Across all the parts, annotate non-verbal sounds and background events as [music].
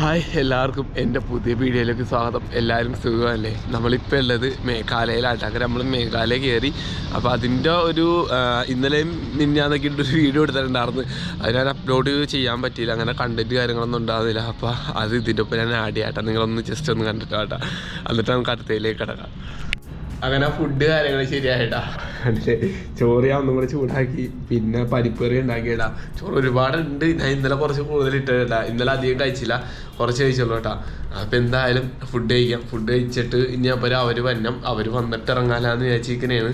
Hi എല്ലാവർക്കും എന്റെ പുതിയ വീഡിയോയിലേക്ക് സ്വാഗതം. എല്ലാവരും സുഖമല്ലേ? നമ്മളിപ്പോൾ ഉള്ളത് മേഘാലയയിലാണ് അങ്ങനെ നമ്മൾ മേഘാലയ കയറി. അപ്പോൾ അതിന്റെ ഒരു ഇന്നലെയും മിന്നാന്നൊക്കെ ഒരു വീഡിയോ എടുത്തിട്ടുണ്ടായിരുന്നു. അത് ഞാൻ അപ്ലോഡ് ചെയ്യാൻ പറ്റിയില്ല. അങ്ങനെ കണ്ടന്റ് കാര്യങ്ങളൊന്നും ഉണ്ടാകുന്നില്ല അപ്പോൾ അത് ഇതിന്റെ ഒപ്പം ഞാൻ ആഡ് ചെയ്യാട്ടെ നിങ്ങളൊന്ന് ജസ്റ്റ് ഒന്ന് കണ്ടിട്ട് കേട്ടോ. എന്നിട്ട് നമുക്ക് അടുത്തയിലേക്ക് കിടക്കാം. അങ്ങനെ ഫുഡ് കാര്യങ്ങൾ ശരിയായിട്ടാ. എന്നിട്ട് ചോറ് ഞാൻ ഒന്നും കൂടെ ചൂടാക്കി പിന്നെ പരിപ്പേറി ഉണ്ടാക്കിയിടാ ചോറ് ഒരുപാടുണ്ട്. ഞാൻ ഇന്നലെ കുറച്ച് കൂടുതൽ ഇട്ടിട്ടാ ഇന്നലെ അധികം കഴിച്ചില്ല. കുറച്ച് കഴിച്ചുള്ളൂ കേട്ടാ. അപ്പം എന്തായാലും ഫുഡ് കഴിക്കാം. ഫുഡ് കഴിച്ചിട്ട് ഇനി അപ്പോൾ അവർ വന്നം അവർ വന്നിട്ട് ഇറങ്ങാലാന്ന് വിചാരിച്ചിരിക്കണേണ്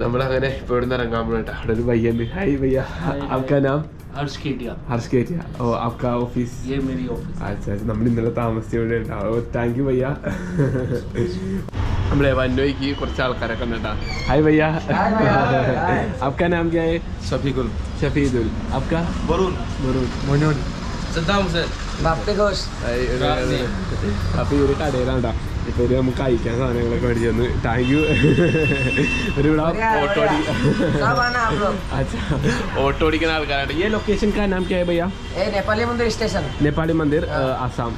നമ്മളങ്ങനെ ഇപ്പോൾ ഇവിടുന്ന് ഇറങ്ങാൻ പോകട്ടെ അവിടെ ഒരു പയ്യുണ്ട് ഹായ് പയ്യ ആൾക്കാ നാം? हर्ष केटिया हर्ष केटिया ओ आपका ऑफिस ये मेरी ऑफिस अच्छा अच्छा നമ്മൾ ഇന്നലെ താമസിച്ചവിടെ ഉണ്ടാവും താങ്ക് യു ഭയ്യ നമ്മളെ വന്നോയ്ക്ക് കുറച്ച് ആൾക്കാരൊക്കെ ഉണ്ടാ ഹായ് ഭയ്യ आपका നാം क्या है ഷഫീദുൽ. शफीदुल आपका वरुण वरुण മുനൂൻ സദ്ദാം ഹുസൈൻ ബാപ്തഗോസ് അപ്പോൾ ഈ ഒരു കടയിലാണ്ടാ ഇപ്പൊ ഒരു നമുക്ക് കഴിക്കാൻ സാധനങ്ങളൊക്കെ മേടിച്ചു തന്നു താങ്ക് യു ഒരു ഇവിടെ ഓട്ടോ ഓടി सब आना आप लोग अच्छा ഓട്ടോ ഓടിക്കുന്ന ആൾക്കാരുണ്ട് ये लोकेशन का नाम क्या है भैया ए नेपाली मंदिर स्टेशन नेपाली मंदिर अ, आसाम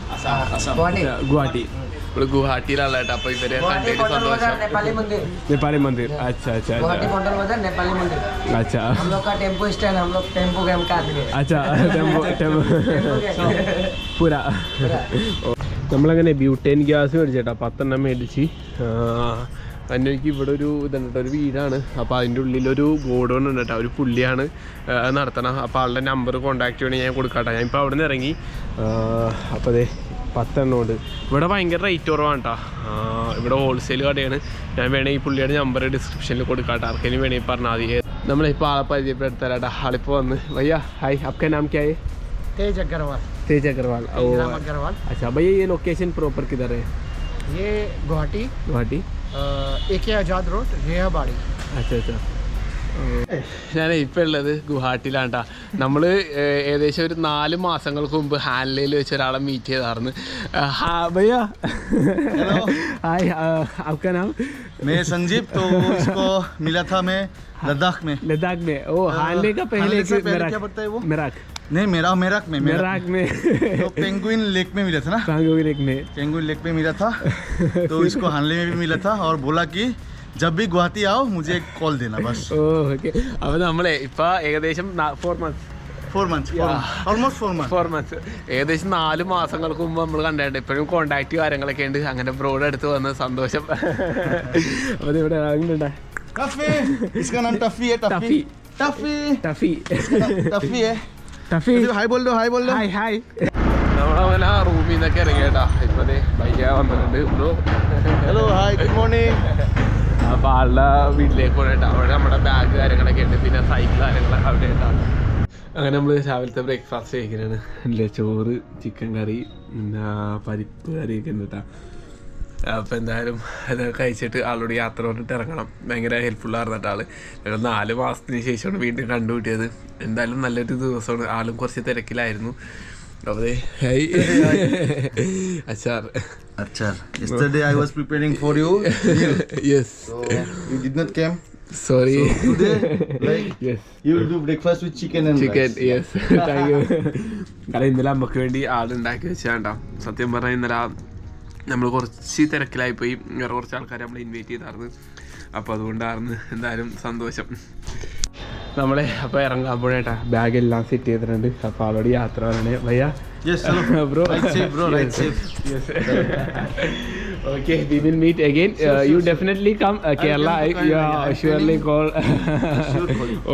गुवाहाटी गुवाहाटी ഇവിടെ ഗുവാഹട്ടിയിലുള്ള കേട്ടോ അപ്പൊ ഇവരെ गुवाहाटी കണ്ടിട്ട് कोटल बाजार സന്തോഷം नेपाली मंदिर नेपाली मंदिर अच्छा अच्छा गुवाहाटी अच्छा कोटल बाजार नेपाली मंदिर अच्छा हम लोग का टेम्पो स्टैंड हम लोग टेम्पो के हम का आदमी है अच्छा ടെമ്പോ ടെമ്പോ टेम्पो के പുര നമ്മളങ്ങനെ ബ്യൂട്ടേൻ ഗ്യാസ് മേടിച്ചേട്ടാ. പത്തെണ്ണം മേടിച്ച് അന്വേഷിക്കും ഇവിടെ ഒരു ഇതുണ്ട് ഒരു വീടാണ്. അപ്പോൾ അതിന്റെ ഉള്ളിലൊരു ഗോഡൗൺ ഉണ്ട് കേട്ടോ ഒരു പുള്ളിയാണ് നടത്തണം. അപ്പോൾ ആളുടെ നമ്പർ കോൺടാക്ട് ചെയ്യണേ ഞാൻ കൊടുക്കാട്ടോ. ഞാൻ ഇപ്പോൾ അവിടെ നിന്ന് ഇറങ്ങി അപ്പോൾ അതെ പത്തെണ്ണം ഉണ്ട്. ഇവിടെ ഭയങ്കര റേറ്റ് കുറവാണ് കേട്ടോ ഇവിടെ ഹോൾസെയിൽ കടയാണ്. ഞാൻ വേണമെങ്കിൽ ഈ പുള്ളിയുടെ നമ്പർ ഡിസ്ക്രിപ്ഷനിൽ കൊടുക്കാട്ടോ. ആർക്കെങ്കിലും വേണമെങ്കിൽ പറഞ്ഞാൽ മതി. നമ്മളിപ്പോൾ ആളെ പരിചയപ്പെടുത്തരാട്ടാ ആളിപ്പോൾ വന്ന്. വയ്യ. ഹായ് അപ്പം നാം ക്യായ് തേജ് അഗർവാൾ. तेज अग्रवाल। अग्रवाल। अच्छा भैया ये लोकेशन प्रॉपर किधर है? ये गुवाहाटी गुवाहाटी? ए के आज़ाद रोड रेहाबाड़ी। अच्छा अच्छा। ഞാൻ ഇപ്പം ഉള്ളത് ഗുവാഹട്ടിയിലാണ്ടാ നമ്മൾ ഏകദേശം ഒരു നാല് മാസങ്ങൾക്ക് മുമ്പ് ഹാൻലയിൽ വെച്ച് ഒരാളെ മീറ്റ് ചെയ്തായിരുന്നു ഭയ്യ ഹായ് आपका नाम मैं संजीव तो इसको मिला था मैं लद्दाख में लद्दाख में ओ हानले का पहले हानले से एक पहले मेराक क्या पड़ता है वो? मेराक नहीं मेरा मेरक में मेरक मेराक में तो पेंगुइन लेक में मिला था ना कांगोई लेक में पेंगुइन लेक में मिला था तो इसको हानले में भी मिला था और बोला कि जब भी गुवाहाटी आओ मुझे कॉल देना बस ഓ ഓക്കെ അപ്പോൾ നമ്മളെ ഇപ്പോൾ ഏകദേശം four months four months almost four month four months ഏകദേശം നാല് മാസങ്ങൾക്ക് മുമ്പ് നമ്മൾ കണ്ടിട്ടുണ്ട് ഇപ്പോഴും കോണ്ടാക്ട് കാര്യങ്ങളൊക്കെ ഉണ്ട് അങ്ങനെ ബ്രോഡ് അടുത്ത് വന്ന് സന്തോഷം [laughs] അപ്പോൾ ഇവിടെ അങ്ങനെ टफी इसका नाम टफी है Tuffy. Tuffy Tuffy Tuffy Tuffy है ടഫി हाय बोल दो हाय बोल दो ഹായ് ഹായ് നമ്മളങ്ങനെ ആ റൂമിൽ നിന്നൊക്കെ ഇറങ്ങി കേട്ടാ ഇപ്പൊ ദേ ഭയ്യ വന്നിട്ടുണ്ട് ബ്രോ हेलो हाय गुड അപ്പൊ ആളുടെ വീട്ടിലേക്ക് പോകണേട്ടോ അവിടെ നമ്മുടെ ബാഗ് കാര്യങ്ങളൊക്കെ ഉണ്ട്. പിന്നെ സൈക്കിൾ കാര്യങ്ങളൊക്കെ അവിടെ ഉണ്ടാവും അങ്ങനെ നമ്മൾ രാവിലത്തെ ബ്രേക്ക്ഫാസ്റ്റ് കഴിക്കലാണ്. അല്ലേ? ചോറ് ചിക്കൻ കറി പിന്നെ പരിപ്പ് കറിയൊക്കെ ഉണ്ട് ട്ടാ. അപ്പോൾ എന്തായാലും അതൊക്കെ കഴിച്ചിട്ട് ആളോട് യാത്ര പറഞ്ഞിട്ട് ഇറങ്ങണം. ഭയങ്കര ഹെൽപ്ഫുൾ ആയിരുന്നു ആൾ നാല് മാസത്തിന് ശേഷമാണ് വീണ്ടും കണ്ടുപിട്ടിയത് എന്തായാലും നല്ലൊരു ദിവസമാണ്. ആളും കുറച്ച് തിരക്കിലായിരുന്നു. Nobody. Hey. Achar. Achar. Yesterday I was preparing for you. yes. So you did not come. Sorry. So today, like, yes. you will do breakfast with chicken and chicken. Rice. Yes. Thank you. കാരണം ഇന്നലെ നമുക്ക് വേണ്ടി ആളുണ്ടാക്കി വെച്ചാണ്ടാ സത്യം പറഞ്ഞാൽ ഇന്നലെ നമ്മൾ കുറച്ച് തിരക്കിലായി പോയി വേറെ കുറച്ച് ആൾക്കാർ നമ്മൾ ഇൻവൈറ്റ് ചെയ്തായിരുന്നു അപ്പോൾ അതുകൊണ്ടായിരുന്നു എന്തായാലും സന്തോഷം നമ്മളെ അപ്പൊ ഇറങ്ങാൻ പോണേട്ടാ ബാഗ് എല്ലാം സെറ്റ് ചെയ്തിട്ടുണ്ട്. അപ്പൊ അവളോട് യാത്ര പറഞ്ഞേ Bhaiyya okay we will meet again you definitely come Kerala you surely call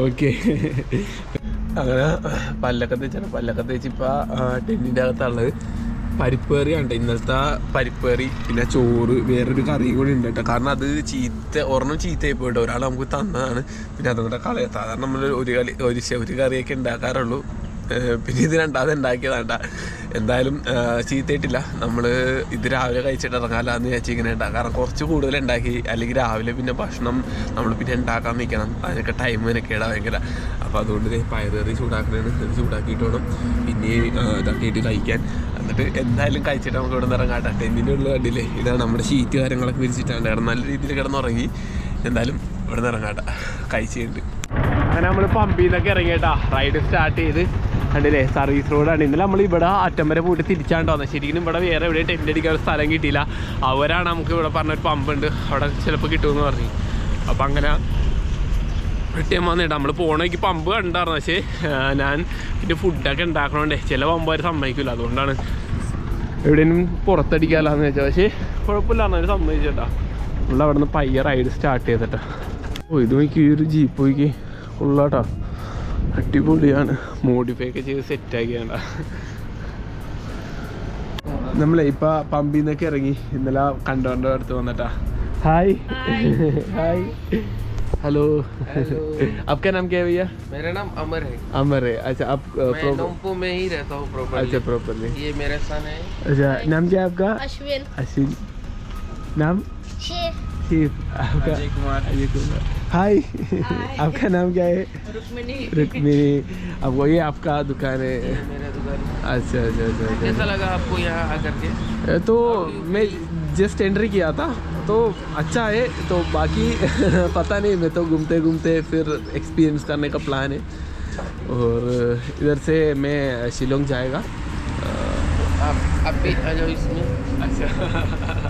okay അങ്ങനെ പല്ലൊക്കെ തേച്ചാണ് പല്ലൊക്കെ തേച്ചിപ്പോ പരിപ്പ് കറിയാണ് ഇന്നലത്തെ പരിപ്പ് കറി പിന്നെ ചോറ് വേറൊരു കറി കൂടി ഉണ്ട് കേട്ടോ കാരണം അത് ചീത്ത ഒരെണ്ണം ചീത്തയായി പോയിട്ട് ഒരാൾ നമുക്ക് തന്നതാണ്. പിന്നെ അതുകൊണ്ട് കൂടെ കളയാം. സാധാരണ നമ്മൾ ഒരു കളി ഒരു ഒരു കറിയൊക്കെ ഉണ്ടാക്കാറുള്ളൂ. പിന്നെ ഇത് രണ്ടാമത് ഉണ്ടാക്കിയതാണ്ട എന്തായാലും ചീത്തയിട്ടില്ല. നമ്മൾ ഇത് രാവിലെ കഴിച്ചിട്ട് ഇറങ്ങാലാന്ന് വിചാരിച്ച് ഇങ്ങനെ ഉണ്ടാക്കാം കാരണം കുറച്ച് കൂടുതൽ ഉണ്ടാക്കി അല്ലെങ്കിൽ രാവിലെ പിന്നെ ഭക്ഷണം നമ്മൾ പിന്നെ ഉണ്ടാക്കാൻ നിൽക്കണം അതിനൊക്കെ ടൈം മെനക്കേടാ ഭയങ്കര. അപ്പോൾ അതുകൊണ്ട് പയറുകറി ചൂടാക്കുന്നതിന് ചൂടാക്കിയിട്ട് വേണം. പിന്നെ ഇതാക്കിയിട്ട് കഴിക്കാൻ. എന്നിട്ട് എന്തായാലും കഴിച്ചിട്ട് നമുക്ക് ഇവിടെ നിന്ന് ഇറങ്ങാട്ടെ. ടെന്നിന്റെ ഉള്ള കണ്ടില്ലേ? ഇതാണ് നമ്മുടെ ഷീറ്റ് കാര്യങ്ങളൊക്കെ വിരിച്ചിട്ടാണ് കിടന്ന് നല്ല രീതിയിൽ കിടന്നുറങ്ങി. എന്തായാലും ഇവിടെ നിന്ന് ഇറങ്ങാട്ടെ കഴിച്ചിട്ടുണ്ട് അങ്ങനെ നമ്മൾ പമ്പിൽ നിന്നൊക്കെ ഇറങ്ങിയിട്ടാ. റൈഡ് സ്റ്റാർട്ട് ചെയ്ത് കണ്ടില്ലേ? സർവീസ് റോഡാണ് ഇന്നലെ നമ്മൾ ഇവിടെ അറ്റം വരെ പോയിട്ട് തിരിച്ചാണ്ടോ? ശരിക്കും ഇവിടെ വേറെ എവിടെ ടെന്റ് അടിക്കാൻ സ്ഥലം കിട്ടിയില്ല. അവരാണ് നമുക്ക് ഇവിടെ പറഞ്ഞൊരു പമ്പുണ്ട് അവിടെ ചിലപ്പോൾ കിട്ടുമെന്ന് പറഞ്ഞു. അപ്പം അങ്ങനെ റിട്ടേൺ വന്നിട്ട് നമ്മൾ പോകണമെങ്കിൽ പമ്പ് കണ്ടായിരുന്നു. പക്ഷേ ഞാൻ പിന്നെ ഫുഡൊക്കെ ഉണ്ടാക്കണോണ്ടേ ചില പമ്പുകാർ സമ്മതിക്കില്ല അതുകൊണ്ടാണ് എവിടെയും പുറത്തടിക്കാമല്ലാന്ന് വെച്ചാൽ പക്ഷേ കുഴപ്പമില്ല. എന്നാൽ സമ്മതിച്ചേട്ടാ നമ്മൾ അവിടെ നിന്ന് പയ്യ റൈഡ് സ്റ്റാർട്ട് ചെയ്തിട്ടാ. ഓ ഇത് നോക്കി ഈ ഒരു ജീപ്പ് നോക്കി ഉള്ളാട്ടാ അടിപൊളിയാണ് മോഡിഫൈ ഒക്കെ ചെയ്ത് സെറ്റാക്കിയാണ്ട നമ്മളെ ഇപ്പൊ പമ്പിൽ നിന്നൊക്കെ ഇറങ്ങി ഇന്നലെ കണ്ടോണ്ട് അടുത്ത് വന്നിട്ടാ ഹായ് ഹായ് ഹലോ आपका नाम क्या है भैया मेरा नाम अमर है अमर है अच्छा आप अ, मैं pro- नोमपो में ही रहता हूँ अच्छा प्रॉपर्ली प्रॉपरली ये मेरा सन है अच्छा नाम क्या है आपका अश्विन अश्विन नाम शेर शिव आपका अजय कुमार अजय कुमार हाय आपका नाम क्या है? रुक्मिणी। रुक्मिणी। अब वही आपका दुकान है। मेरा दुकान। अच्छा अच्छा अच्छा, अच्छा। कैसा लगा आपको यहाँ आकर के? तो मैं जस्ट एंट्री किया था तो अच्छा है तो बाकी [laughs] पता नहीं मैं तो घूमते घूमते फिर एक्सपीरियंस करने का प्लान है। और इधर से मैं शिलोंग जाएगा। आप आप भी आ जाओ इसमें। अच्छा। [laughs]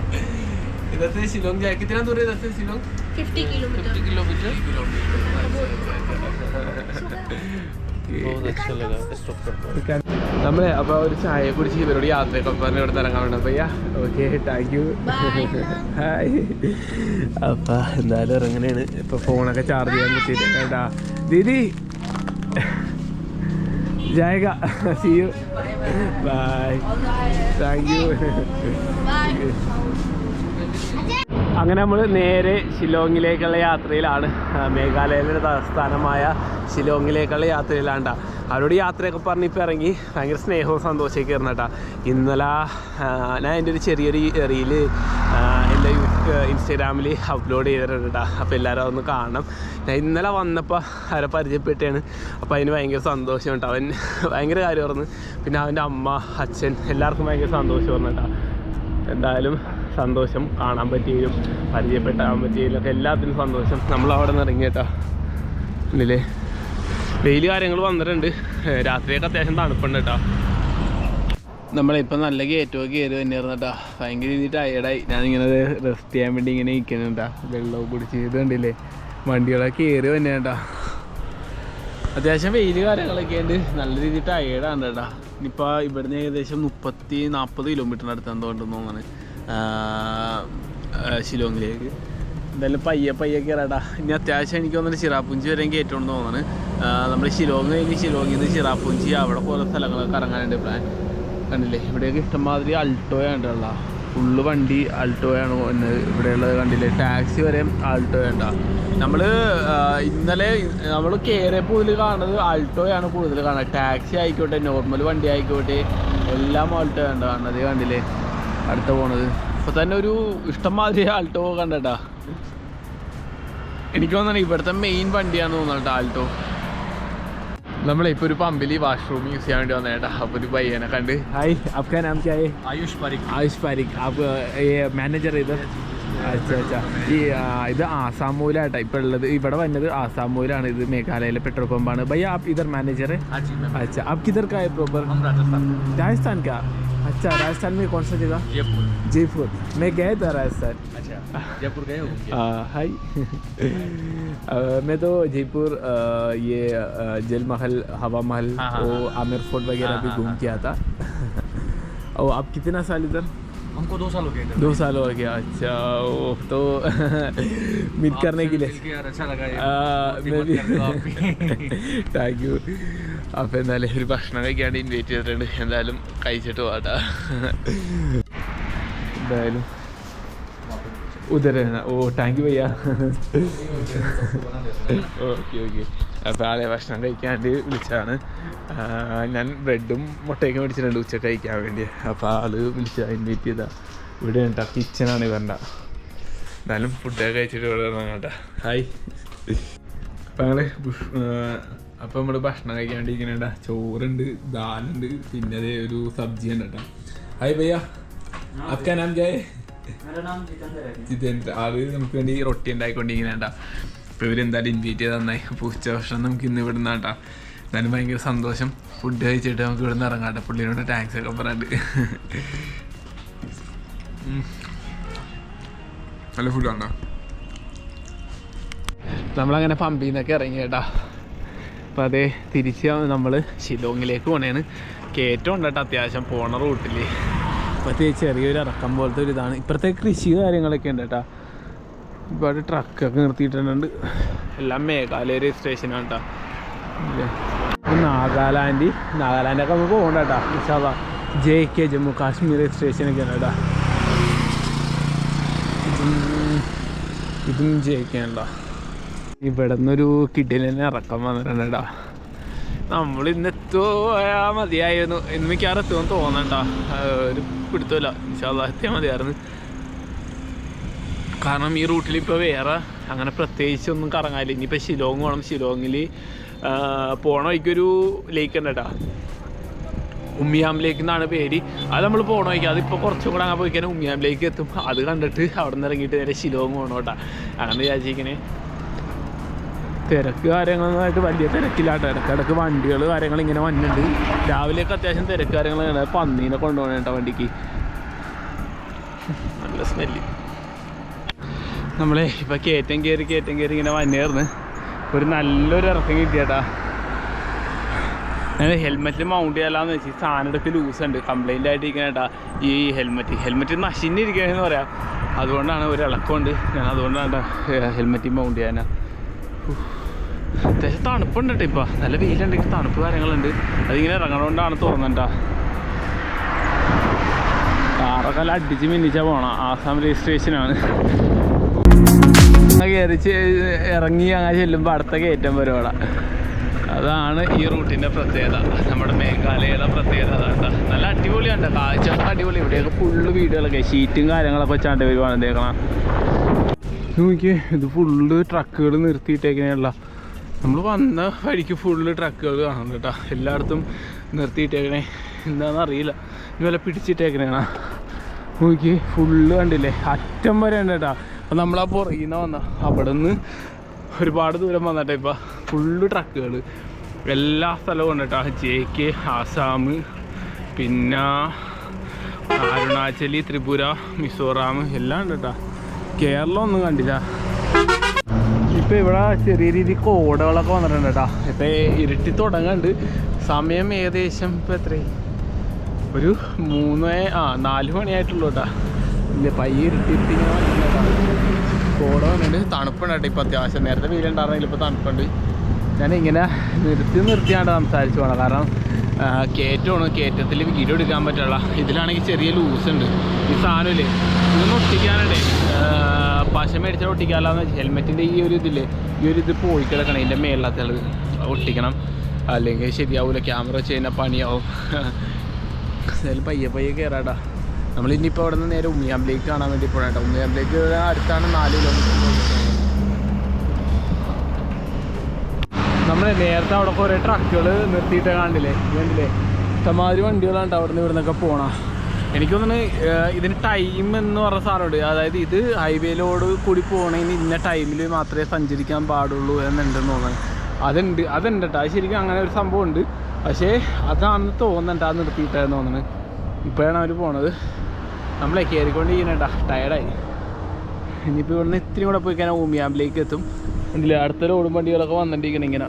इधर से शिलोंग जाए कितना दूर है इधर से शिलोंग 50 किलोमीटर फिफ्टी किलोमीटर बहुत अच्छा लगा स्टॉप करता നമ്മളെ അപ്പോൾ ഒരു ചായ കുടിച്ച് ഇവരോട് യാത്രയൊക്കെ പറഞ്ഞ് ഇവിടെ നിന്ന് ഇറങ്ങാൻ വേണം പയ്യ okay thank you Bye. Hi അപ്പം എന്തായാലും ഇറങ്ങനെയാണ് ഇപ്പൊ ഫോണൊക്കെ ചാർജ് ചെയ്യാൻ പറ്റിയിട്ട് കേട്ടാ ദീദി ജായക see you bye thank you bye അങ്ങനെ നമ്മൾ നേരെ ഷിലോങ്ങിലേക്കുള്ള യാത്രയിലാണ്. ആ, മേഘാലയയിലെ തലസ്ഥാനമായ ഷിലോങ്ങിലേക്കുള്ള യാത്രയിലാണ്ട. അവരോട് യാത്രയൊക്കെ പറഞ്ഞ് ഇപ്പോൾ ഇറങ്ങി ഭയങ്കര സ്നേഹവും സന്തോഷമൊക്കെ ഇരുന്നട്ടാ ഇന്നലെ ഞാൻ എന്റെ ഒരു ചെറിയൊരു റീൽ എന്റെ ഇൻസ്റ്റാഗ്രാമിൽ അപ്ലോഡ് ചെയ്തിട്ടുണ്ട് കേട്ടോ. അപ്പോൾ എല്ലാവരും അതൊന്ന് കാണണം. ഞാൻ ഇന്നലെ വന്നപ്പോൾ അവരെ പരിചയപ്പെട്ടാണ്. അപ്പോൾ അതിന് ഭയങ്കര സന്തോഷം കേട്ടോ. അവൻ ഭയങ്കര കാര്യം പറഞ്ഞു. പിന്നെ അവന്റെ അമ്മ അച്ഛൻ എല്ലാവർക്കും ഭയങ്കര സന്തോഷം പറഞ്ഞു കേട്ടോ. എന്തായാലും സന്തോഷം കാണാൻ പറ്റിയതിലും പരിചയപ്പെട്ടാൻ പറ്റിയതിലൊക്കെ എല്ലാത്തിനും സന്തോഷം. നമ്മൾ അവിടെ നിന്ന് ഇറങ്ങി കേട്ടോ. വെയിൽ കാര്യങ്ങൾ വന്നിട്ടുണ്ട്. രാത്രിയൊക്കെ അത്യാവശ്യം തണുപ്പുണ്ട് കേട്ടോ. നമ്മളിപ്പോൾ നല്ല കയറ്റമൊക്കെ കയറി തന്നെയായിരുന്നു കേട്ടോ. ഭയങ്കര രീതി ടയേർഡായി ഞാനിങ്ങനെ റെസ്റ്റ് ചെയ്യാൻ വേണ്ടി ഇങ്ങനെ ഇരിക്കുന്നുണ്ടാ വെള്ളവും കുടിച്ച് ഇത് കണ്ടില്ലേ? വണ്ടികളൊക്കെ കയറി തന്നെയാണ് കേട്ടോ. അത്യാവശ്യം വെയിൽ കാര്യങ്ങളൊക്കെ ഉണ്ട്. നല്ല രീതിയിൽ ടയേർഡാണ് കേട്ടോ. ഇനിയിപ്പോൾ ഇവിടുന്ന് ഏകദേശം മുപ്പത്തി നാൽപ്പത് കിലോമീറ്ററിനടുത്ത് എന്തോ എന്തുകൊണ്ടെന്ന് തോന്നുന്നു. ഷിലോങ്ങിലേക്ക് എന്തായാലും പയ്യെ പയ്യെ കയറാടാ ഇനി അത്യാവശ്യം എനിക്ക് തോന്നുന്നു ചിറാപ്പുഞ്ചി വരെ കയറ്റുമെന്ന് തോന്നുന്നു. നമ്മൾ ഷിലോങ് കഴിഞ്ഞ് ഷിലോങ്ങിൽ നിന്ന് ചിറാപ്പുഞ്ചി അവിടെ പോലെ സ്ഥലങ്ങളൊക്കെ ഇറങ്ങാനുണ്ട് പ്ലാൻ കണ്ടില്ലേ? ഇവിടെയൊക്കെ ഇഷ്ടംമാതിരി അൾട്ടോയാണ് ഉള്ള ഫുള്ള് വണ്ടി പോകുന്നത് ഇവിടെയുള്ളത് കണ്ടില്ലേ? ടാക്സി വരെ ആൾട്ടോ വേണ്ട നമ്മൾ ഇന്നലെ നമ്മൾ കയറിയപ്പോൾ ഇതിൽ കാണുന്നത് ആൾട്ടോയാണ് കൂടുതൽ കാണുന്നത്. ടാക്സി ആയിക്കോട്ടെ നോർമൽ വണ്ടി ആയിക്കോട്ടെ എല്ലാം ആൾട്ടോ വേണ്ട കാണുന്നത്. കണ്ടില്ലേ? അടുത്ത പോണത്. ഇപ്പൊ തന്നെ ഒരു ഇഷ്ടംമാതിരി ആൾട്ടോ കണ്ടട്ടാ. എനിക്ക് തോന്നുന്നു ഇവിടുത്തെ മെയിൻ വണ്ടിയാന്ന് തോന്നുന്നു ആൾട്ടോ. നമ്മളെ ഇപ്പൊ ഒരു പമ്പിൽ വാഷ്റൂം യൂസ് ചെയ്യാൻ വേണ്ടി വന്നേട്ടാ അപ്പൊ ഒരു പയ്യനെ കണ്ട്. ഹായ് आपका ആയുഷ് क्या ആയുഷ് आयुष മാനേജർ ഇത് ഈ ഇത് ആസാം മൂലായിട്ടാ ഇപ്പൊ ഉള്ളത് ഇവിടെ വന്നത് ആസാം മൂലാണ്. ഇത് മേഘാലയയിലെ പെട്രോൾ പമ്പാണ് ഭയ്യ ഇതർ മാനേജർ അച്ഛാ ആപ്പ് കിതർ കാ പ്രൊപ്പർ രാജസ്ഥാൻ കാ? है अच्छा राजस्थान में कौन सा जगह? जयपुर। जयपुर। मैं गया था राजस्थान। अच्छा जयपुर गए हो? हाय। मैं तो जयपुर ये जल महल हवा महल हाँ, हाँ, वो आमिर फोर्ट वगैरह हाँ, भी हाँ, घूम हाँ। के आता। और आप कितना साल इधर? हमको दो साल हो गए इधर। दो साल हो गया अच्छा ओ तो [laughs] मीट करने के लिए। अच्छा लगा ये। [laughs] അപ്പൊ എന്തായാലും ഒരു ഭക്ഷണം കഴിക്കാണ്ട് ഇൻവൈറ്റ് ചെയ്തിട്ടുണ്ട്. എന്തായാലും കഴിച്ചിട്ട് പോകട്ടെ എന്തായാലും ഉദരന. Oh thank you ഭയ്യ. Okay okay. അപ്പോൾ ആളെ ഭക്ഷണം കഴിക്കാണ്ട് വിളിച്ചതാണ്. ഞാൻ ബ്രെഡും മുട്ടയൊക്കെ മേടിച്ചിട്ടുണ്ട് ഉച്ചയ്ക്ക് കഴിക്കാൻ വേണ്ടി. അപ്പോൾ ആൾ വിളിച്ച ഇൻവൈറ്റ് ചെയ്താ. ഇവിടെ ഉണ്ടാ കിച്ചനാണ് ഇവരുടെ എന്നാലും ഫുഡൊക്കെ കഴിച്ചിട്ട് ഇവിടെ വന്നാട്ടാ ഹായ് അപ്പോൾ ഞങ്ങൾ അപ്പം നമ്മൾ ഭക്ഷണം കഴിക്കാൻ വേണ്ടി ഇങ്ങനെ ചോറുണ്ട് ദാലുണ്ട് പിന്നെ അതേ ഒരു സബ്ജി ഉണ്ട് കേട്ടോ. ഹായ് ഭയ്യ. അക്ക നാം ജയ ജിതേന്ദ്ര ആൾ നമുക്ക് വേണ്ടി റൊട്ടി ഉണ്ടായിക്കൊണ്ടിരിക്കുന്നുണ്ടാ അപ്പോൾ ഇവരെന്തായാലും ഇൻവൈറ്റ് ചെയ്ത് നന്നായി അപ്പോൾ ഉച്ച ഭക്ഷണം നമുക്ക് ഇന്ന് ഇവിടെ നിന്നാട്ടാ എന്നാലും ഭയങ്കര സന്തോഷം. ഫുഡ് കഴിച്ചിട്ട് നമുക്ക് ഇവിടെ നിന്ന് ഇറങ്ങാട്ടെ പുള്ളിനോട് ടാക്സ് ഒക്കെ പറഞ്ഞിട്ട്. നല്ല ഫുഡാണോ നമ്മളങ്ങനെ പമ്പിൽ നിന്നൊക്കെ ഇറങ്ങി കേട്ടാ. അപ്പോൾ അതേ തിരിച്ച് നമ്മൾ ഷിലോങ്ങിലേക്ക് പോണേണ്. കയറ്റം ഉണ്ട് അത്യാവശ്യം പോണ റൂട്ടിൽ ഇപ്പോഴത്തെ ചെറിയൊരു ഇറക്കം പോലത്തെ ഒരു ഇതാണ്. ഇപ്പോഴത്തെ കൃഷി കാര്യങ്ങളൊക്കെ ഉണ്ട് കേട്ടോ. ഒരുപാട് ട്രക്കൊക്കെ നിർത്തിയിട്ടുണ്ട്. എല്ലാം മേഘാലയ രജിസ്ട്രേഷനാണ് കേട്ടോ. നാഗാലാൻഡ് നാഗാലാൻഡൊക്കെ നമുക്ക് പോകണ്ട കേട്ടോ ഇൻഷാല്ല ജെ കെ ജമ്മു കാശ്മീർ രജിസ്ട്രേഷനൊക്കെ ഉണ്ട് കേട്ടോ. ഇതും ഇതും ജെ കെ ഉണ്ടോ ഇവിടെ നിന്നൊരു കിഡിലിനെ ഇറക്കം വന്നിട്ടുണ്ടാ നമ്മൾ ഇന്ന് എത്തുപോയാൽ മതിയായിരുന്നു. ഇന്ന് മിക്കവാറും എത്തുമെന്ന് തോന്നണ്ട. ഒരു പിടുത്തമില്ല. ഇൻഷാല്ല മതിയായിരുന്നു. കാരണം ഈ റൂട്ടിൽ ഇപ്പോൾ വേറെ അങ്ങനെ പ്രത്യേകിച്ച് ഒന്നും കറങ്ങാനില്ല. ഇനിയിപ്പോൾ ഷിലോങ് പോകണം ഷിലോങ്ങിൽ പോണ വഴിക്കൊരു ലേക്ക് ഉണ്ട് ഉമ്മിയാം ലേക്ക് എന്നാണ് പേര്. അത് നമ്മൾ പോകണ വഴിക്ക്. അതിപ്പോൾ കുറച്ചും കൂടെ അങ്ങനെ പോയി ഉമ്മിയാം ലേക്ക് എത്തും. അത് കണ്ടിട്ട് അവിടെ നിന്ന് ഇറങ്ങിയിട്ട് നേരെ ഷിലോങ് പോകണം അങ്ങനെ വിചാരിച്ചിരിക്കണേ. തിരക്ക് കാര്യങ്ങളൊന്നായിട്ട് വലിയ തിരക്കില്ലാട്ടോ ഇടയ്ക്കിടയ്ക്ക് വണ്ടികൾ കാര്യങ്ങൾ ഇങ്ങനെ വന്നിട്ടുണ്ട്. രാവിലെയൊക്കെ അത്യാവശ്യം തിരക്ക് കാര്യങ്ങൾ പന്നീനെ കൊണ്ടുപോകണം കേട്ടോ വണ്ടിക്ക്. നല്ല സ്മെല്ല് നമ്മളെ ഇപ്പം കയറ്റം കയറി കയറ്റം കയറി ഇങ്ങനെ വന്നേർന്ന്. ഒരു നല്ലൊരു ഇറക്കം കിട്ടിയേട്ടാ. ഞാൻ ഹെൽമെറ്റ് മൗണ്ട് ചെയ്യാമെന്ന് വെച്ച് സാധനം എടുക്ക് ലൂസ് ഉണ്ട് കംപ്ലൈന്റ് ആയിട്ട് കേട്ടാ ഈ ഹെൽമെറ്റ് ഹെൽമെറ്റ് നശിഞ്ഞിരിക്കണമെന്ന് പറയാം. അതുകൊണ്ടാണ് ഒരു ഇളക്കമുണ്ട് ഞാൻ അതുകൊണ്ടാണ് ഹെൽമെറ്റ് മൗണ്ട് ചെയ്യാനാ. അത്യാവശ്യം തണുപ്പുണ്ട് കേട്ടോ ഇപ്പം. നല്ല വെയിലുണ്ടെങ്കിൽ തണുപ്പ് കാര്യങ്ങളുണ്ട്. അതിങ്ങനെ ഇറങ്ങണോണ്ടാണ് തോന്നണ്ട കാറൊക്കെ നല്ല അടിച്ച് മിന്നിച്ചാൽ പോകണം ആസാം രജിസ്ട്രേഷനാണ്. കയറിച്ച് ഇറങ്ങി അങ്ങനെ ചെല്ലുമ്പോൾ അടുത്ത കയറ്റം അവിടെ. അതാണ് ഈ റൂട്ടിന്റെ പ്രത്യേകത. നമ്മുടെ മേഘാലയയുടെ പ്രത്യേകത അതാ നല്ല അടിപൊളിയാണ് കാഴ്ച അടിപൊളി. ഇവിടെയൊക്കെ ഫുള്ള് വീടുകളൊക്കെ ഷീറ്റും കാര്യങ്ങളൊക്കെ വെച്ചാണ്ട് വരുവാണ് എന്തേക്കണം നോക്കിയേ ഇത് ഫുള്ള് ട്രക്കുകൾ നിർത്തിയിട്ടേക്കണേയുള്ള നമ്മൾ വന്ന വഴിക്ക് ഫുള്ള് ട്രക്കുകൾ കാണും കേട്ടോ. എല്ലായിടത്തും നിർത്തിയിട്ടേക്കണേ. എന്താണെന്ന് അറിയില്ല. ഇനി വല്ല പിടിച്ചിട്ടേക്കണേണ. നോക്കി ഫുള്ള് കണ്ടില്ലേ? അറ്റം വരെ ഉണ്ട് കേട്ടോ. അപ്പം നമ്മൾ ആ പുറകിൽ വന്ന. അവിടെ നിന്ന് ഒരുപാട് ദൂരം വന്നിട്ട് ഇപ്പം. ഫുള്ള് ട്രക്കുകൾ എല്ലാ സ്ഥലവും ഉണ്ട് കേട്ടോ. ജെ കെ ആസാം പിന്നെ അരുണാചലി ത്രിപുര മിസോറാം എല്ലാം ഉണ്ട് കേട്ടോ. കേരളം ഒന്നും കണ്ടില്ല. ഇപ്പം ഇവിടെ ചെറിയ രീതിയിൽ കോടകളൊക്കെ വന്നിട്ടുണ്ട് കേട്ടോ. ഇപ്പം ഇരുട്ടി തുടങ്ങുന്നുണ്ട് സമയം ഏകദേശം ഇപ്പൊ എത്രയായി? ഒരു മൂന്ന് ആ നാല് മണിയായിട്ടുള്ളൂ കേട്ടോ. ഇല്ല പയ്യെ ഇരുട്ടി കോട വന്നിട്ട് തണുപ്പുണ്ട് കേട്ടോ ഇപ്പം അത്യാവശ്യം. നേരത്തെ വെയിലുണ്ടായിരുന്നെങ്കിൽ ഇപ്പോൾ തണുപ്പുണ്ട്. ഞാൻ ഇങ്ങനെ നിർത്തി നിർത്തിയാണ്ട് സംസാരിച്ചു പോകണം കാരണം കയറ്റമാണ്. കയറ്റത്തിൽ വീഡിയോ എടുക്കാൻ പറ്റുള്ള. ഇതിലാണെങ്കിൽ ചെറിയ ലൂസ് ഉണ്ട്. ഈ സാധനമില്ലേ? ഇതൊന്ന് ഒട്ടിക്കാനുണ്ടേ. പശ മേടിച്ചാൽ ഒട്ടിക്കാമല്ലാന്ന് ഹെൽമെറ്റിന്റെ ഈ ഒരു ഇതില്ലേ ഈ ഒരു ഇത് പോയി കിടക്കണം ഇതിന്റെ മേളിലത്തുള്ളത് ഒട്ടിക്കണം. അല്ലെങ്കിൽ ശരിയാവില്ല ക്യാമറ കഴിഞ്ഞാൽ പണിയാവും. എന്തായാലും പയ്യെ പയ്യെ കയറാടാ നമ്മൾ ഇനിയിപ്പോൾ അവിടെ നിന്ന് നേരെ ഉമ്മിയാമ്പിലേക്ക് കാണാൻ വേണ്ടി പോകണം കേട്ടോ ഉമ്മിയാമ്പിലേക്ക് അടുത്താണ് നാല് കിലോമീറ്റർ നമ്മൾ നേരത്തെ അവിടെ കുറേ ട്രക്കുകൾ നിർത്തിയിട്ട് കാണില്ലേ കണ്ടില്ലേ ഇഷ്ടമാതിരി വണ്ടികളാണ് അവിടെ നിന്ന് ഇവിടെ നിന്നൊക്കെ പോണ. എനിക്ക് തോന്നുന്നു ഇതിന് ടൈം എന്ന് പറഞ്ഞ സാധനമുണ്ട്. അതായത് ഇത് ഹൈവേയിലോട് കൂടി പോകണമെങ്കിൽ ഇന്ന ടൈമിൽ മാത്രമേ സഞ്ചരിക്കാൻ പാടുള്ളൂ എന്നുണ്ടെന്ന് തോന്നുന്നു. അതുണ്ട് അതുണ്ട് കേട്ടോ അത് ശരിക്കും അങ്ങനെ ഒരു സംഭവം ഉണ്ട് പക്ഷേ അതാണെന്ന് തോന്നുന്നുണ്ട് അത് നിർത്തിയിട്ടായിരുന്നു തോന്നുന്നത് ഇപ്പോഴാണ് അവർ പോണത്. നമ്മളെ കയറിക്കൊണ്ട് ചെയ്യണേട്ടാ ടയർഡായി ഇനിയിപ്പോൾ ഇവിടുന്ന് ഇത്തിരി കൂടെ പോയി കഴിഞ്ഞാൽ ഊമിയാമ്പിലേക്ക് എത്തും. ഇല്ല അടുത്ത റോഡും വണ്ടികളൊക്കെ വന്നിട്ടിരിക്കണം ഇങ്ങനെ.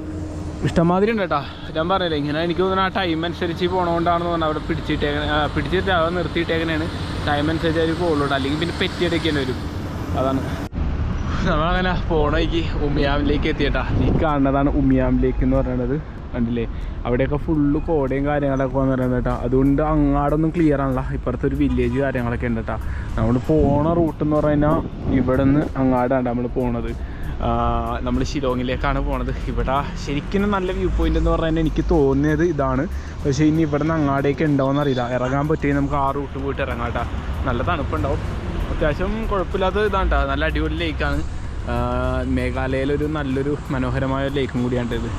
ഇഷ്ടംമാതിരി ഉണ്ട് കേട്ടോ ഞാൻ പറഞ്ഞില്ലേ ഇങ്ങനെ എനിക്ക് തോന്നുന്നു ആ ടൈം അനുസരിച്ച് പോണോണ്ടാണെന്ന് തോന്നുന്നു അവിടെ പിടിച്ചിട്ടേക്കണ പിടിച്ചിട്ട് അത് നിർത്തിയിട്ടേക്കണേണ്. ടൈം അനുസരിച്ച് അവർ പോകുള്ളൂ അല്ലെങ്കിൽ പിന്നെ പെറ്റിയെടുക്കേണ്ടി വരും. അതാണ്. നമ്മളങ്ങനെ പോണേക്ക് ഉമിയാമിലേക്ക് എത്തിയട്ടാ. ഈ കാണുന്നതാണ് ഉമിയാമിലേക്ക് എന്ന് പറയുന്നത്. കണ്ടില്ലേ? അവിടെയൊക്കെ ഫുള്ള് കോടയും കാര്യങ്ങളൊക്കെ വന്നു പറയുന്നത് കേട്ടോ. അതുകൊണ്ട് അങ്ങാടൊന്നും ക്ലിയർ ആണല്ലോ. ഇപ്പുറത്തെ ഒരു വില്ലേജ് കാര്യങ്ങളൊക്കെ ഉണ്ട് കേട്ടോ നമ്മൾ പോണ റൂട്ട് എന്ന് പറഞ്ഞാൽ ഇവിടെ നിന്ന് അങ്ങാടാണ് നമ്മൾ പോണത്. നമ്മൾ ഷിലോങ്ങിലേക്കാണ് പോണത്. ഇവിടെ ശരിക്കും നല്ല വ്യൂ പോയിന്റ് എന്ന് പറഞ്ഞാൽ എനിക്ക് തോന്നിയത് ഇതാണ്. പക്ഷേ ഇനി ഇവിടെ നിന്ന് അങ്ങാടേക്ക് ഉണ്ടോയെന്ന് അറിയില്ല. ഇറങ്ങാൻ പറ്റുമെങ്കിൽ നമുക്ക് ആ റൂട്ട് പോയിട്ട് ഇറങ്ങാം കേട്ടോ. നല്ല തണുപ്പുണ്ടാവും. അത്യാവശ്യം കുഴപ്പമില്ലാത്ത ഇതാണ് കേട്ടോ നല്ല അടിപൊളി ലേക്കാണ് മേഘാലയയിലൊരു നല്ലൊരു മനോഹരമായ ലേക്കും കൂടിയാണ് ഇത്.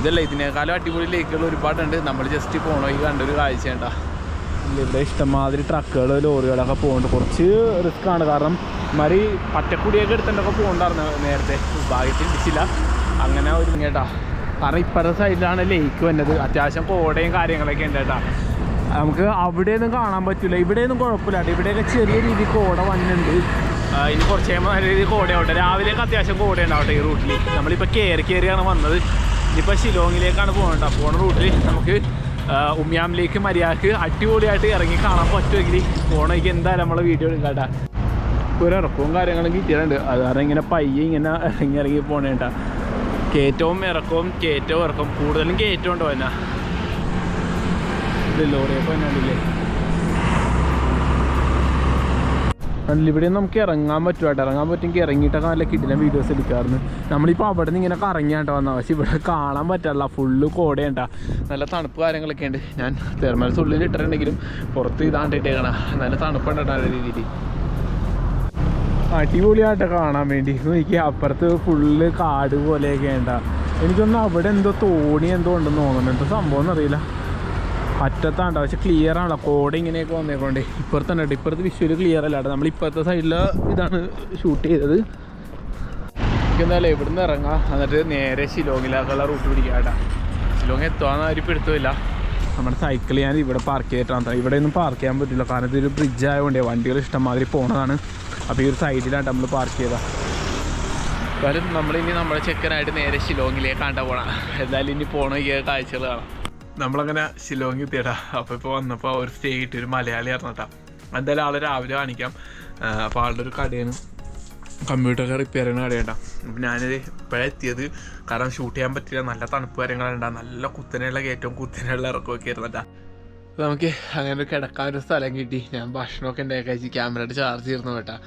ഇതല്ല ഇതിനേക്കാളും അടിപൊളി ലേക്കുകൾ ഒരുപാടുണ്ട്. നമ്മൾ ജസ്റ്റ് പോണോ ഈ കണ്ടൊരു കാഴ്ച ഇവിടെ ഇഷ്ടംമാതിരി ട്രക്കുകൾ ലോറികളൊക്കെ പോകുന്നുണ്ട് കുറച്ച് റിസ്ക് ആണ്. കാരണം മാതിരി പറ്റക്കുടിയൊക്കെ എടുത്തിട്ടൊക്കെ പോകണ്ടായിരുന്നു നേരത്തെ. ഭാഗ്യത്തിൽ ഇടിച്ചില്ല അങ്ങനെ ഒരു കേട്ടാ കാരണം ഇപ്പുറത്തെ സൈഡിലാണ് ലേക്ക് വന്നത്. അത്യാവശ്യം കോടയും കാര്യങ്ങളൊക്കെ ഉണ്ട് കേട്ടോ നമുക്ക് അവിടെയൊന്നും കാണാൻ പറ്റില്ല ഇവിടെയൊന്നും കുഴപ്പമില്ല ഇവിടെയൊക്കെ ചെറിയ രീതിയിൽ കോട വന്നിട്ടുണ്ട്. ഇനി കുറച്ച് കഴിയുമ്പോൾ നല്ല രീതിയിൽ കോടയാവട്ടെ രാവിലെയൊക്കെ അത്യാവശ്യം കോട ഉണ്ടാവട്ടെ ഈ റൂട്ടിൽ നമ്മളിപ്പോൾ കയറി കയറിയാണ് വന്നത്. ഇനിയിപ്പോൾ ഷിലോങ്ങിലേക്കാണ് പോകുന്നത് പോകുന്ന റൂട്ടിൽ നമുക്ക് ഉമ്യാമിലേക്ക് മര്യാദയ്ക്ക് അടിപൊളിയായിട്ട് ഇറങ്ങി കാണാൻ പറ്റുമെങ്കിൽ പോകണമെങ്കിൽ എന്തായാലും നമ്മൾ വീഡിയോ എടുക്കാട്ടാ ഒരു ഇറക്കവും കാര്യങ്ങളും കിട്ടിയിട്ടുണ്ട് അത് കാരണം ഇങ്ങനെ പയ്യെ ഇങ്ങനെ ഇറങ്ങി ഇറങ്ങി പോണേണ്ട കയറ്റവും ഇറക്കവും കയറ്റവും ഇറക്കവും കൂടുതലും കയറ്റം ഉണ്ടോ എന്നാ? ഇത് ലോറിയൊക്കെ ഇവിടെ നമുക്ക് ഇറങ്ങാൻ പറ്റുമായിട്ട് ഇറങ്ങാൻ പറ്റുമെങ്കിൽ ഇറങ്ങിയിട്ടൊക്കെ നല്ല കിട്ടില്ല വീഡിയോസ് എടുക്കാറുണ്ട്. നമ്മളിപ്പോൾ അവിടെ നിന്ന് ഇങ്ങനെ കറങ്ങിയാട്ടോ വന്നാൽ പക്ഷെ ഇവിടെ കാണാൻ പറ്റില്ല ഫുള്ള് കോടയുണ്ട നല്ല തണുപ്പ് കാര്യങ്ങളൊക്കെ ഉണ്ട് ഞാൻ തെർമൽസ് ഉള്ളിൽ ഇട്ടിട്ടുണ്ടെങ്കിലും പുറത്ത് ഇതാണ്ടിട്ടേക്കണ. നല്ല തണുപ്പുണ്ട് രീതിയിൽ. അടിപൊളിയായിട്ട് കാണാൻ വേണ്ടി. എനിക്ക് അപ്പുറത്ത് ഫുള്ള് കാട് പോലെയൊക്കെ ഉണ്ട? എനിക്കൊന്ന് അവിടെ എന്തോ തോണി എന്തോ ഉണ്ടെന്ന് തോന്നുന്നു. എന്തോ സംഭവം എന്നറിയില്ല. അറ്റത്താണ്ട പക്ഷെ ക്ലിയർ ആണല്ലോ. കോട ഇങ്ങനെയൊക്കെ വന്നേക്കൊണ്ട്. ഇപ്പുറത്ത് ഉണ്ട്. ഇപ്പുറത്ത് വിഷ്വൽ ക്ലിയർ അല്ല നമ്മൾ ഇപ്പുറത്തെ സൈഡിൽ ഇതാണ് ഷൂട്ട് ചെയ്തത്. എനിക്കെന്തായാലും ഇവിടുന്ന് ഇറങ്ങാം? എന്നിട്ട് നേരെ ഷിലോങ്ങിലാക്കുള്ള റൂട്ട് പിടിക്കാട്ടാ ഷിലോങ് എത്തുവാന്ന് ഇപ്പം പിടുത്തമില്ല. നമ്മുടെ സൈക്കിൾ ഞാൻ ഇവിടെ പാർക്ക് ചെയ്തിട്ടാണ് ഇവിടെ ഒന്നും പാർക്ക് ചെയ്യാൻ പറ്റില്ല. കാരണം ഇതൊരു ബ്രിഡ്ജ് ആയതുകൊണ്ട് വണ്ടികൾ ഇഷ്ടംമാതിരി പോണതാണ്. അപ്പോൾ ഈ ഒരു സൈഡിലാണ് നമ്മൾ പാർക്ക് ചെയ്തത്. എന്തായാലും നമ്മളിനി നമ്മുടെ ചെക്കനായിട്ട് നേരെ ഷിലോങ്ങിലേക്ക് കണ്ട പോണം. എന്തായാലും ഇനി പോണ ഈ കാഴ്ചകൾ കാണാം. നമ്മളങ്ങനെ ഷിലോങ് എത്തിയടാ അപ്പോൾ ഇപ്പോൾ വന്നപ്പോൾ ഒരു സ്റ്റേ ഇട്ടൊരു ഒരു മലയാളി ഇറങ്ങട്ടാ എന്തായാലും ആളെ രാവിലെ കാണിക്കാം. അപ്പോൾ ആളുടെ ഒരു കടയാണ് കമ്പ്യൂട്ടറൊക്കെ റിപ്പയർ ചെയ്യുന്ന കടയുണ്ടാ അപ്പം ഞാനിത് ഇപ്പോഴാണ് എത്തിയത്. കാരണം ഷൂട്ട് ചെയ്യാൻ പറ്റില്ല. നല്ല തണുപ്പ് കാര്യങ്ങളുണ്ടാ നല്ല കുത്തനെയുള്ള കയറ്റവും കുത്തനെയുള്ള ഇറക്കമൊക്കെ ആയിരുന്നട്ടാ നമുക്ക് അങ്ങനെ കിടക്കാൻ ഒരു സ്ഥലം കിട്ടി. ഞാൻ ഭക്ഷണമൊക്കെ ഉണ്ടാക്കി ക്യാമറയുടെ ചാർജ് തീർന്നു കേട്ടാ.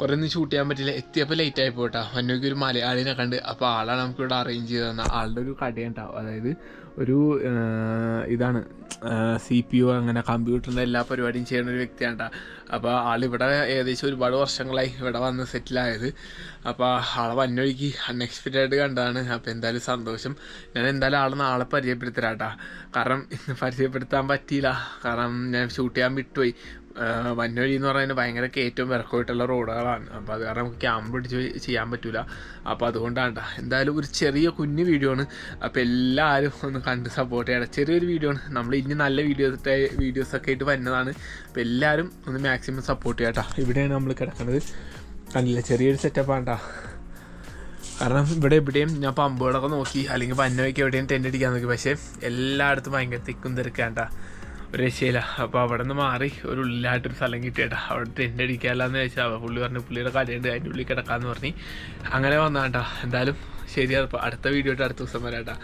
കുറേ ഒന്നും ഷൂട്ട് ചെയ്യാൻ പറ്റില്ല എത്തിയപ്പോൾ ലേറ്റ് ആയി പോട്ടാ വന്നോക്ക് ഒരു മലയാളിനെ കണ്ട്. അപ്പോൾ ആളാണ് നമുക്കിവിടെ അറേഞ്ച് ചെയ്ത് തന്ന. ആളുടെ ഒരു കടയുണ്ടാവും. അതായത് ഒരു ഇതാണ്. സി പി യു അങ്ങനെ കമ്പ്യൂട്ടറിന്റെ എല്ലാ പരിപാടിയും ചെയ്യുന്ന ഒരു വ്യക്തിയാണ് കേട്ടോ അപ്പോൾ ആളിവിടെ ഏകദേശം ഒരുപാട് വർഷങ്ങളായി ഇവിടെ വന്ന് സെറ്റിലായത് അപ്പോൾ ആളെ വന്നൊഴുകി അൺഎക്സ്പെക്റ്റഡ് കണ്ടതാണ്. അപ്പോൾ എന്തായാലും സന്തോഷം. ഞാൻ എന്തായാലും ആളെ നാളെ പരിചയപ്പെടുത്തരാട്ടാ കാരണം ഇന്ന് പരിചയപ്പെടുത്താൻ പറ്റിയില്ല. കാരണം ഞാൻ ഷൂട്ട് ചെയ്യാൻ വിട്ടുപോയി. വന്നവഴി എന്ന് പറയുന്നത് ഭയങ്കര കയറ്റവും ഇറക്കമായിട്ടുള്ള റോഡുകളാണ്. അപ്പോൾ അത് കാരണം നമുക്ക് ക്യാമ്പ് പിടിച്ച് ചെയ്യാൻ പറ്റില്ല അപ്പോൾ അതുകൊണ്ടാണ്. എന്തായാലും ഒരു ചെറിയ കുഞ്ഞു വീഡിയോ ആണ്. അപ്പോൾ എല്ലാവരും ഒന്ന് കണ്ട് സപ്പോർട്ട് ചെയ്യണം. ചെറിയൊരു വീഡിയോ ആണ്. നമ്മൾ ഇനി നല്ല വീഡിയോസ് വീഡിയോസൊക്കെ ആയിട്ട് വരുന്നതാണ്. അപ്പോൾ എല്ലാവരും ഒന്ന് മാക്സിമം സപ്പോർട്ട് ചെയ്യാം ട്ടാ. ഇവിടെയാണ് നമ്മൾ കിടക്കുന്നത് കണ്ടില്ല ചെറിയൊരു സെറ്റപ്പാണ് ട്ടാ. കാരണം ഇവിടെ എവിടെയും ഞാൻ പമ്പുകളൊക്കെ നോക്കി അല്ലെങ്കിൽ പന്നവയ്ക്ക് എവിടെയും ടെന്റ് അടിക്കാൻ നോക്കി. പക്ഷേ എല്ലായിടത്തും ഭയങ്കര തിക്കും തിരക്കാണ്ട ഒരു അപ്പോൾ അവിടെ നിന്ന് മാറി ഒരു ഉള്ളിലായിട്ടൊരു സ്ഥലം കിട്ടിയേട്ടാ. അവിടെ ടെന്റ് അടിക്കാമല്ലാന്ന് ചോദിച്ചാൽ പുള്ളി പറഞ്ഞു പുള്ളിയുടെ കടയുണ്ട് അതിന്റെ ഉള്ളിൽ കിടക്കാമെന്ന് പറഞ്ഞ്. അങ്ങനെ വന്നാട്ടാ. എന്തായാലും ശരി അപ്പോൾ അടുത്ത വീഡിയോ ആയിട്ട് അടുത്ത ദിവസം വരാട്ടാ.